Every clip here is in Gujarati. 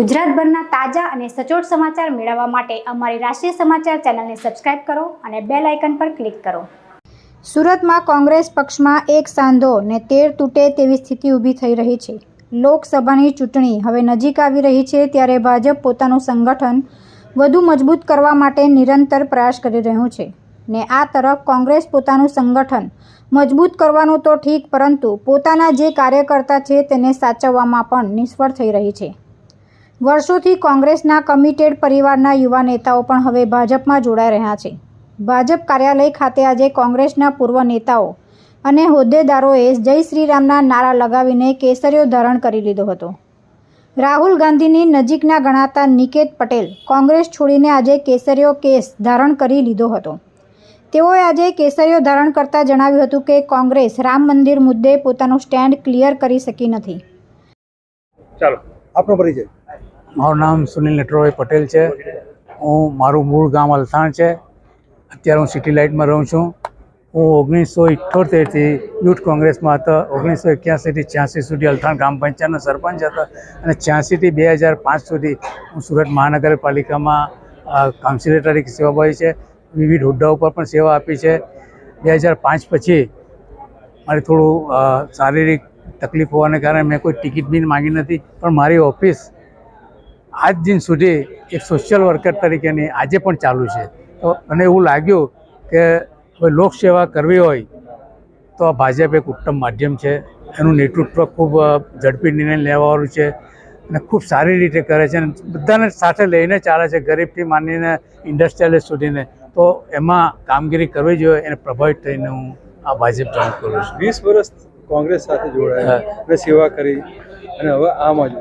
ગુજરાતભરના તાજા અને સચોટ સમાચાર મેળવવા માટે અમારી રાષ્ટ્રીય સમાચાર ચેનલને સબસ્ક્રાઇબ કરો અને બેલ આઇકન પર ક્લિક કરો. સુરતમાં કોંગ્રેસ પક્ષમાં એક સાંધો ને તેર તૂટે તેવી સ્થિતિ ઊભી થઈ રહી છે. લોકસભાની ચૂંટણી હવે નજીક આવી રહી છે ત્યારે ભાજપ પોતાનું સંગઠન વધુ મજબૂત કરવા માટે નિરંતર પ્રયાસ કરી રહ્યું છે ને આ તરફ કોંગ્રેસ પોતાનું સંગઠન મજબૂત કરવાનું તો ઠીક પરંતુ પોતાના જે કાર્યકર્તા છે તેને સાચવવામાં પણ નિષ્ફળ થઈ રહી છે. વર્ષોથી કોંગ્રેસના કમિટેડ પરિવારના યુવા નેતાઓ પણ હવે ભાજપમાં જોડાઈ રહ્યા છે. ભાજપ કાર્યાલય ખાતે આજે કોંગ્રેસના પૂર્વ નેતાઓ અને હોદ્દેદારોએ જય શ્રીરામના નારા લગાવીને કેસરીઓ ધારણ કરી લીધો હતો. રાહુલ ગાંધીની નજીકના ગણાતા નિકેત પટેલ કોંગ્રેસ છોડીને આજે કેસરીઓ કેસ ધારણ કરી લીધો હતો. તેઓએ આજે કેસરીઓ ધારણ કરતા જણાવ્યું હતું કે કોંગ્રેસ રામ મંદિર મુદ્દે પોતાનું સ્ટેન્ડ ક્લિયર કરી શકી નથી. ચાલો. આપનો પરિચય? મારું નામ સુનિલ નટરોભાઈ પટેલ છે. હું, મારું મૂળ ગામ અલથાણ છે. અત્યારે હું સિટી લાઇટમાં રહું છું. હું ઓગણીસો ઇઠ્ઠોતેરથી યુથ કોંગ્રેસમાં હતો. ઓગણીસો એક્યાસીથી છ્યાસી સુધી અલથાણ ગ્રામ પંચાયતનો સરપંચ હતો અને છ્યાસીથી બે હજાર પાંચ સુધી હું સુરત મહાનગરપાલિકામાં કાઉન્સિલર તરીકે સેવા ભાઈ છે. વિવિધ હોદ્દા પર પણ સેવા આપી છે. બે હજાર પાંચ પછી મારે થોડું શારીરિક તકલીફ હોવાને કારણે મેં કોઈ ટિકિટ બી માંગી નથી. પણ મારી ઓફિસ આજ દિન સુધી એક સોશિયલ વર્કર તરીકેની આજે પણ ચાલુ છે. તો મને એવું લાગ્યું કે હવે લોકસેવા કરવી હોય તો આ ભાજપ એક ઉત્તમ માધ્યમ છે. એનું નેતૃત્વ ખૂબ ઝડપી નિર્ણય લેવાવાળું છે અને ખૂબ સારી રીતે કરે છે અને બધાને સાથે લઈને ચાલે છે, ગરીબથી માનીને ઇન્ડસ્ટ્રીયલિસ્ટ સુધીને. તો એમાં કામગીરી કરવી જોઈએ, એને પ્રભાવિત થઈને હું આ ભાજપ જોઈન કરું છું. વીસ વર્ષ કોંગ્રેસ સાથે જોડાયા અને સેવા કરી અને હવે આમ જ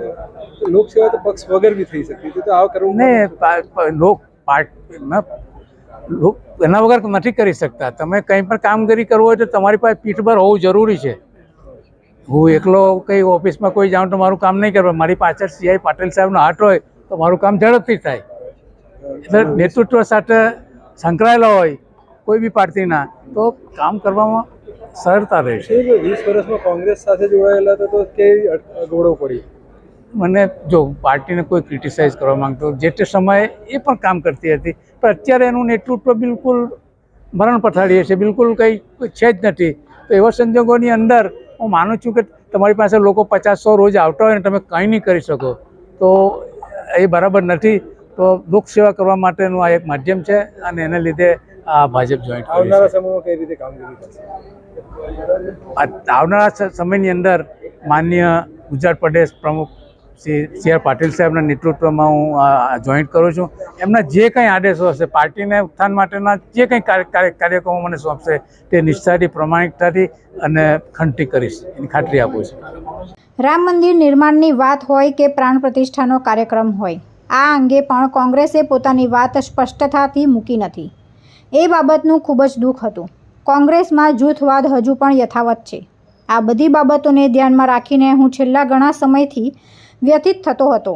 તો લોકસેવા તો પક્ષ વગર બી થઈ શકતી. તો આ કરવું ને લોક પાર્ટ લોક એના વગર નથી કરી શકતા. તમે કંઈ પણ કામગીરી કરવું હોય તો તમારી પાસે પીઠભર હોવું જરૂરી છે. હું એકલો કંઈ ઓફિસમાં કોઈ જાઉં તો મારું કામ નહીં કરવા. મારી પાછળ સીઆઈ પાટીલ સાહેબનો હાથ હોય તો મારું કામ ઝડપથી થાય. એટલે નેતૃત્વ સાથે સંકળાયેલા હોય કોઈ બી પાર્ટીના તો કામ કરવામાં સરળતા રહેશે વીસ વર્ષમાં કોંગ્રેસ સાથે જોડાયેલા હતા તો કે ગોળો પડી? મને જો પાર્ટીને કોઈ ક્રિટિસાઇઝ કરવા માંગતો જે તે સમયે એ પણ કામ કરતી હતી પણ અત્યારે એનું નેતૃત્વ બિલકુલ મરણ પથાડીએ છે બિલકુલ કંઈ કોઈ છે જ નથી. તો એવા સંજોગોની અંદર હું માનું છું કે તમારી પાસે લોકો પચાસ સો રોજ આવતા હોય ને તમે કંઈ નહીં કરી શકો. તો એ બરાબર નથી. તો લોકસેવા કરવા માટેનું આ એક માધ્યમ છે અને એને લીધે આ ભાજપ જોઈન્ટ આવનારા સમયમાં કઈ રીતે કામગીરી કરશે? આવનારા સમયની અંદર માન્ય ગુજરાત પ્રદેશ પ્રમુખ શ્રી સી આર પાટીલ સાહેબના નેતૃત્વમાં હું જોઈન્ટ કરું છું. એમના જે કંઈ આદેશો હશે પાર્ટીને ઉત્થાન માટેના જે કંઈ કાર્ય- કાર્ય- કાર્યક્રમો મને સોંપશે તે નિષ્ઠાથી પ્રમાણિકતાથી અને ખંડથી કરીશ. એની ખાતરી આપું છું. રામ મંદિર નિર્માણની વાત હોય કે પ્રાણ પ્રતિષ્ઠાનો કાર્યક્રમ હોય આ અંગે પણ કોંગ્રેસે પોતાની વાત સ્પષ્ટતાથી મૂકી નથી. એ બાબતનું ખૂબ જ દુઃખ હતું. કોંગ્રેસમાં જૂથવાદ હજુ પણ યથાવત છે. આ બધી બાબતોને ધ્યાનમાં રાખીને હું છેલ્લા ઘણા સમયથી વ્યથિત થતો હતો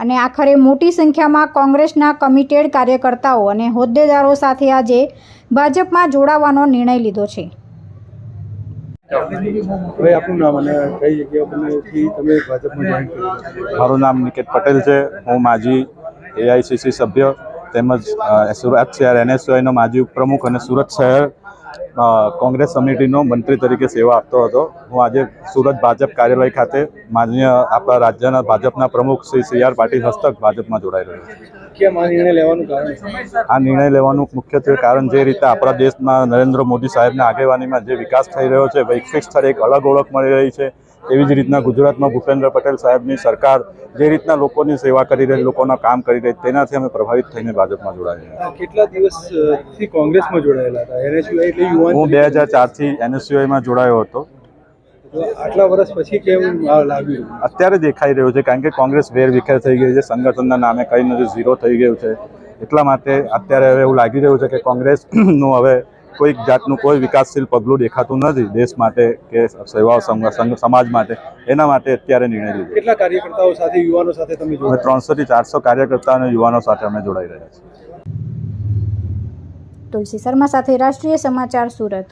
અને આખરે મોટી સંખ્યામાં કોંગ્રેસના કમિટેડ કાર્યકર્તાઓ અને હોદ્દેદારો સાથે આજે ભાજપમાં જોડાવાનો નિર્ણય લીધો છે. હવે આપનું નામ અને કઈ જગ્યા તમે ભાજપમાં જોઈન કર્યું? મારું નામ નિકેત પટેલ છે. હું માજી એઆઈસીસી સભ્ય. તેમજ સુરત શહેર એનએસયુઆઈનો માજી ઉપપ્રમુખ અને સુરત શહેર કોંગ્રેસ સમિતિનો મંત્રી તરીકે સેવા આપતો હતો. હું આજે સુરત ભાજપ કાર્યાલય ખાતે માન્ય આપણા રાજ્યના ભાજપના પ્રમુખ શ્રી સી આર પાટીલ હસ્તક ભાજપમાં જોડાઈ રહ્યો છું. આ નિર્ણય લેવાનું આ નિર્ણય લેવાનું મુખ્યત્વે કારણ જે રીતે આપણા દેશમાં નરેન્દ્ર મોદી સાહેબના આગેવાનીમાં જે વિકાસ થઈ રહ્યો છે વૈશ્વિક સ્તરે એક અલગ ઓળખ મળી રહી છે એવી જ રીતના ગુજરાતમાં ભૂપેન્દ્ર પટેલ સાહેબની સરકાર જે રીતના લોકોની સેવા કરી રહી લોકોના કામ કરી રહી તેનાથી અમે પ્રભાવિત થઈને ભાજપમાં જોડાયા કેટલા દિવસ કોંગ્રેસમાં જોડાયેલા હતા? એનએસયુઆઈ એટલે યુવાન હું બે હજાર ચારથી એનએસયુઆઈમાં જોડાયો હતો. આટલા વર્ષ પછી કેમ લાગ્યું? અત્યારે દેખાઈ રહ્યું છે કારણ કે કોંગ્રેસ વેર વિખેર થઈ ગઈ છે સંગઠનના નામે કંઈ નથી ઝીરો થઈ ગયું છે. એટલા માટે અત્યારે હવે એવું લાગી રહ્યું છે કે કોંગ્રેસનું હવે કોઈક જાતનું કોઈ વિકાસશીલ પગલું દેખાતું નથી દેશ માટે કે સેવા સંઘ સંઘ- સમાજ માટે એના માટે અત્યારે નિર્ણય લીધો. કેટલા કાર્યકર્તાઓ સાથે યુવાનો સાથે તમે અમે જોડાયા? ત્રણસો થી ચારસો કાર્યકર્તા અને યુવાનો સાથે અમે જોડાઈ રહ્યા છીએ. તુલસી શર્મા સાથે રાષ્ટ્રીય સમાચાર સુરત.